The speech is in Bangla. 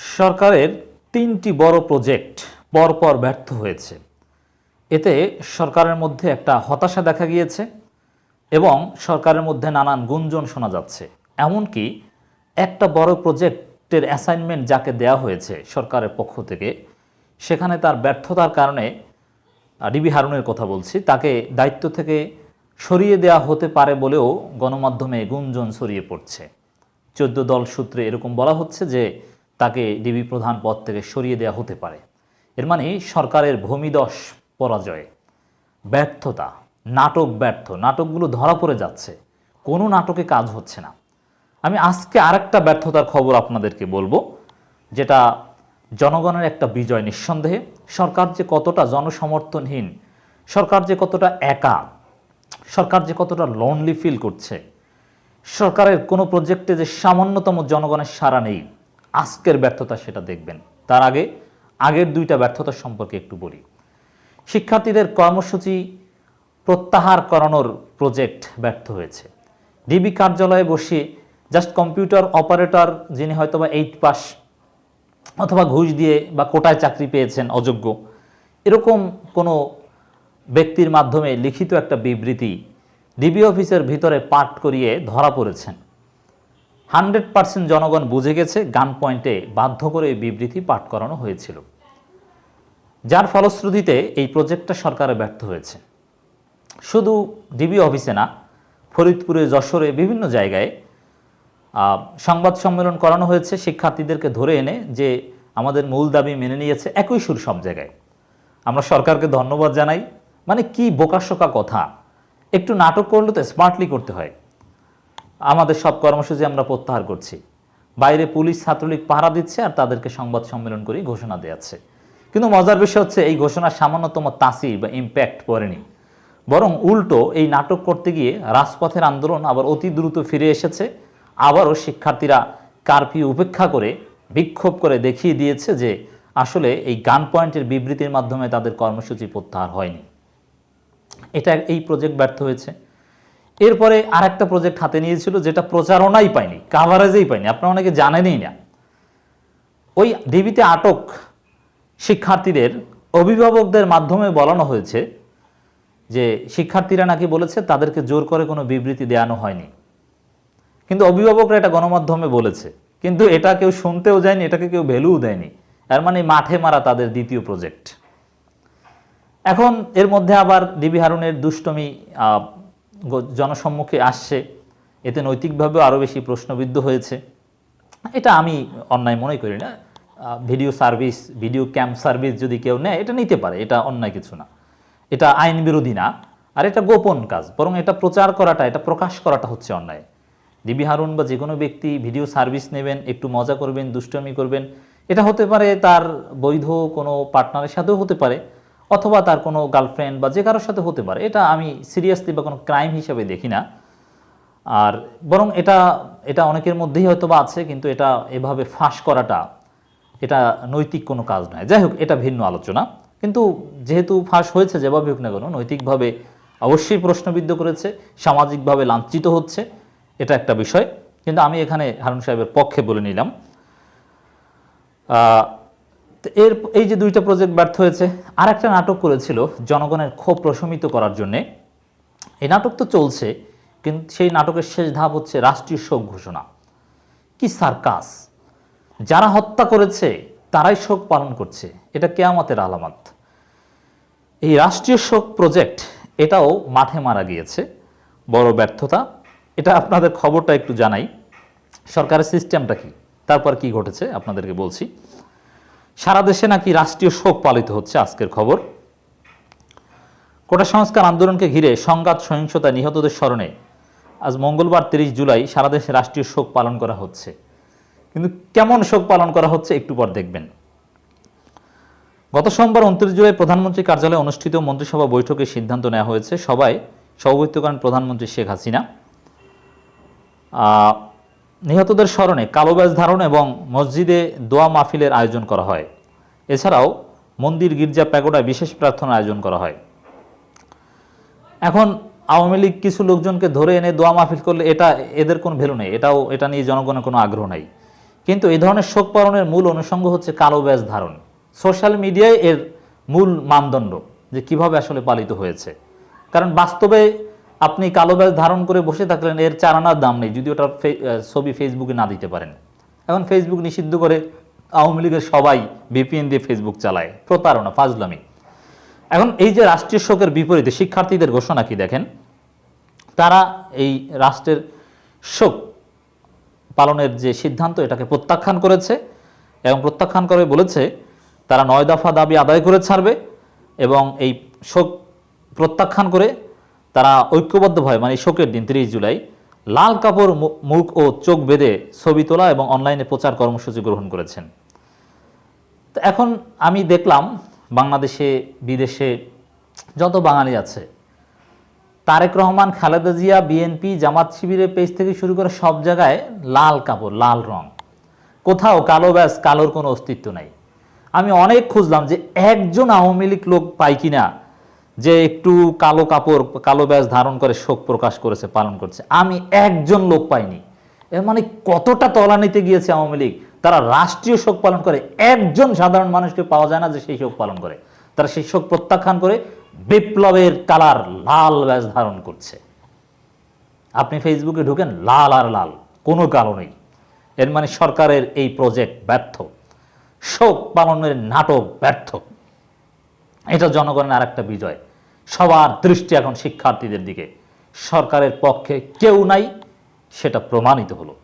সরকারের তিনটি বড় প্রজেক্ট পরপর ব্যর্থ হয়েছে। এতে সরকারের মধ্যে একটা হতাশা দেখা গিয়েছে এবং সরকারের মধ্যে নানান গুঞ্জন শোনা যাচ্ছে। এমনকি একটা বড় প্রজেক্টের অ্যাসাইনমেন্ট যাকে দেওয়া হয়েছে সরকারের পক্ষ থেকে, সেখানে তার ব্যর্থতার কারণে ডিবি হারুনের কথা বলছি, তাকে দায়িত্ব থেকে সরিয়ে দেওয়া হতে পারে বলেও গণমাধ্যমে গুঞ্জন ছড়িয়ে পড়ছে। চোদ্দ দল সূত্রে এরকম বলা হচ্ছে যে তাকে ডিবি প্রধান পদ থেকে সরিয়ে দেওয়া হতে পারে। এর মানে সরকারের ভূমিদশ পরাজয়। ব্যর্থতা, নাটক ব্যর্থ, নাটকগুলো ধরা পড়ে যাচ্ছে। কোনো নাটকে কাজ হচ্ছে না। আমি আজকে আরেকটা ব্যর্থতার খবর আপনাদেরকে বলব, যেটা জনগণের একটা বিজয় নিঃসন্দেহে। সরকার যে কতটা জনসমর্থনহীন, সরকার যে কতটা একা, সরকার যে কতটা লোনলি ফিল করছে, সরকারের কোনো প্রজেক্টে যে সামান্যতম জনগণের সাড়া নেই আজকের ব্যর্থতা সেটা দেখবেন। তার আগে, আগের দুইটা ব্যর্থতা সম্পর্কে একটু বলি। শিক্ষার্থীদের কর্মসূচি প্রত্যাহার করানোর প্রজেক্ট ব্যর্থ হয়েছে। ডিবি কার্যালয়ে বসে জাস্ট কম্পিউটার অপারেটর, যিনি হয়তো বা এইট পাস অথবা ঘুষ দিয়ে বা কোটায় চাকরি পেয়েছেন, অযোগ্য, এরকম কোনো ব্যক্তির মাধ্যমে লিখিত একটা বিবৃতি ডিবি অফিসের ভিতরে পাঠ করিয়ে ধরা পড়েছেন। হান্ড্রেড পার্সেন্ট জনগণ বুঝে গেছে গান পয়েন্টে বাধ্য করে বিবৃতি পাঠ করানো হয়েছিল। যার ফলশ্রুতিতে এই প্রজেক্টটা সরকারে ব্যর্থ হয়েছে। শুধু ডিবি অফিসে না, ফরিদপুরে, যশোরে বিভিন্ন জায়গায় সংবাদ সম্মেলন করানো হয়েছে। শিক্ষার্থীদেরকে ধরে এনে যে আমাদের মূল দাবি মেনে নিয়েছে একই সুর সব জায়গায়। আমরা সরকারকে ধন্যবাদ জানাই। মানে কি বোকাশোকা কথা। একটু নাটক করলে তো স্মার্টলি করতে হয়। আমাদের সব কর্মসূচি আমরা প্রত্যাহার করছি। বাইরে পুলিশ ছাত্রলীগ পাহারা দিচ্ছে আর তাদেরকে সংবাদ সম্মেলন করে ঘোষণা দেওয়াচ্ছে। কিন্তু মজার বিষয় হচ্ছে এই ঘোষণা সামান্যতম তাসির বা ইম্প্যাক্ট পড়েনি। বরং উল্টো এই নাটক করতে গিয়ে রাজপথের আন্দোলন আবার অতি দ্রুত ফিরে এসেছে। আবারও শিক্ষার্থীরা কারফিউ উপেক্ষা করে বিক্ষোভ করে দেখিয়ে দিয়েছে যে আসলে এই গান পয়েন্টের বিবৃতির মাধ্যমে তাদের কর্মসূচি প্রত্যাহার হয়নি। এটা এই প্রজেক্ট ব্যর্থ হয়েছে। এরপরে আর একটা প্রজেক্ট হাতে নিয়েছিল যেটা প্রচারণাই পায়নি কাভারেজেই পায়নি, আপনারা অনেকে জানেনই না। ওই ডিবিতে আটক শিক্ষার্থীদের, অভিভাবকদের মাধ্যমে বলানো হয়েছে যে শিক্ষার্থীরা নাকি বলেছে তাদেরকে জোর করে কোনো বিবৃতি দেওয়ানো হয়নি। কিন্তু অভিভাবকরা এটা গণমাধ্যমে বলেছে, কিন্তু এটা কেউ শুনতেও যায়নি, এটাকে কেউ ভ্যালুও দেয়নি। এর মানে মাঠে মারা তাদের দ্বিতীয় প্রজেক্ট এখন এর মধ্যে আবার ডিবি হারুনের দুষ্টমি জনসম্মুখে আসছে, এতে নৈতিকভাবেও আরও বেশি প্রশ্নবিদ্ধ হয়েছে। এটা আমি অন্যায় মনে করি না। Video service, video camp service যদি কেউ নেয়, এটা নিতে পারে, এটা অন্যায় কিছু না। এটা আইন বিরোধী না, আর এটা গোপন কাজ, বরং এটা প্রচার করাটা, এটা প্রকাশ করাটা হচ্ছে অন্যায়। ডিবি হারুন বা যে কোনো ব্যক্তি ভিডিও সার্ভিস নেবেন, একটু মজা করবেন, দুষ্টমি করবেন, এটা হতে পারে তার বৈধ কোনো পার্টনারের সাথেও হতে পারে অথবা তার কোনো গার্লফ্রেন্ড বা যে কারোর সাথে হতে পারে, এটা আমি সিরিয়াসলি বা কোনো ক্রাইম হিসাবে দেখি না। আর বরং এটা এটা অনেকের মধ্যেই হয়তো বা আছে, কিন্তু এটা এভাবে ফাঁস করাটা, এটা নৈতিক কোনো কাজ নয়। যাই হোক, এটা ভিন্ন আলোচনা। কিন্তু যেহেতু ফাঁস হয়েছে, যেভাবে হোক না কেন, নৈতিকভাবে অবশ্যই প্রশ্নবিদ্ধ করেছে, সামাজিকভাবে লাঞ্ছিত হচ্ছে, এটা একটা বিষয়। কিন্তু আমি এখানে হারুন সাহেবের পক্ষে বলে নিলাম। তো এর এই যে দুইটা প্রজেক্ট ব্যর্থ হয়েছে আর একটা নাটক করেছিল জনগণের ক্ষোভ প্রশমিত করার জন্যে। এই নাটক তো চলছে, কিন্তু সেই নাটকের শেষ ধাপ হচ্ছে রাষ্ট্রীয় শোক ঘোষণা। কি সার্কাস! যারা হত্যা করেছে, তারাই শোক পালন করছে। এটা কেয়ামতের আলামত। এই রাষ্ট্রীয় শোক প্রজেক্ট এটাও মাঠে মারা গিয়েছে। বড় ব্যর্থতা। এটা আপনাদের খবরটা একটু জানাই। সরকারের সিস্টেমটা কি? তারপর কি ঘটেছে, আপনাদেরকে বলছি। সারা দেশে নাকি রাষ্ট্রীয় শোক পালিত হচ্ছে আজকের খবর। কোটা সংস্কার আন্দোলনকে ঘিরে সংঘাত সহিংসতা নিহতদের স্মরণে আজ মঙ্গলবার তিরিশ জুলাই সারা দেশে রাষ্ট্রীয় শোক পালন করা হচ্ছে। কিন্তু কেমন শোক পালন করা হচ্ছে একটু পর দেখবেন। গত সোমবার উনত্রিশ জুলাই প্রধানমন্ত্রী কার্যালয়ে অনুষ্ঠিত মন্ত্রিসভা বৈঠকে সিদ্ধান্ত নেওয়া হয়েছে। সবাই সভাপতিত্ব করেন প্রধানমন্ত্রী শেখ হাসিনা। নিহতদের স্মরণে কালো ব্যাজ ধারণ এবং মসজিদে দোয়া মাহফিলের আয়োজন করা হয়। এছাড়াও মন্দির, গির্জা, প্যাগোডায় বিশেষ প্রার্থনা আয়োজন করা হয়। এখন আওয়ামী লীগ কিছু লোকজনকে ধরে এনে দোয়া মাহফিল করলে এটা এদের কোনো ভ্যালু নেই, এটাও, এটা নিয়ে জনগণের কোনো আগ্রহ নাই। কিন্তু এই ধরনের শোক পালনের মূল অনুষঙ্গ হচ্ছে কালো ব্যাজ ধারণ। সোশ্যাল মিডিয়ায় এর মূল মানদণ্ড যে কীভাবে আসলে পালিত হয়েছে। কারণ বাস্তবে আপনি কালো ব্যাজ ধারণ করে বসে থাকলেন, এর চারানার দাম নেই। যদি ওটা ছবি ফেসবুকে না দিতে পারেন। এখন ফেসবুক নিষিদ্ধ করে আওয়ামী লীগের সবাই ভিপিএন দিয়ে ফেসবুক চালায়। প্রতারণা, ফাজলামি। এখন এই যে রাষ্ট্রীয় শোকের বিপরীতে শিক্ষার্থীদের ঘোষণা কি দেখেন? তারা এই রাষ্ট্রের শোক পালনের যে সিদ্ধান্ত, এটাকে প্রত্যাখ্যান করেছে এবং প্রত্যাখ্যান করে বলেছে, তারা নয় দফা দাবি আদায় করে ছাড়বে এবং এই শোক প্রত্যাখ্যান করে তারা ঐক্যবদ্ধ ঐক্যবদ্ধভাবে মানে শোকের দিন, তিরিশ জুলাই, লাল কাপড় মুখ ও চোখ বেঁধে ছবি তোলা এবং অনলাইনে প্রচার কর্মসূচি গ্রহণ করেছেন। তো এখন আমি দেখলাম বাংলাদেশে, বিদেশে যত বাঙালি আছে, তারেক রহমান, খালেদা জিয়া, বিএনপি, জামাত শিবিরের পেজ থেকে শুরু করে সব জায়গায় লাল কাপড়, লাল রং। কোথাও কালো ব্যাস, কালোর কোনো অস্তিত্ব নাই। আমি অনেক খুঁজলাম যে একজন আওয়ামী লীগ লোক পাই কিনা যে একটু কালো কাপড়, কালো ব্যাস ধারণ করে শোক প্রকাশ করেছে, পালন করছে। আমি একজন লোক পাইনি। এর মানে কতটা তলানিতে গিয়েছে আওয়ামী লীগ? তারা রাষ্ট্রীয় শোক পালন করে। একজন সাধারণ মানুষকে পাওয়া যায় না যে সেই শোক পালন করে। তারা সেই শোক প্রত্যাখ্যান করে বিপ্লবের কালার লাল ব্যাস ধারণ করছে। আপনি ফেসবুকে ঢুকেন, লাল আর লাল, কোনো কালো নেই। এর মানে সরকারের এই প্রজেক্ট ব্যর্থ। শোক পালনের নাটক ব্যর্থ। এটা জনগণের আর একটা বিজয়। সবার দৃষ্টি এখন শিক্ষার্থীদের দিকে। সরকারের পক্ষে কেউ নাই সেটা প্রমাণিত হলো।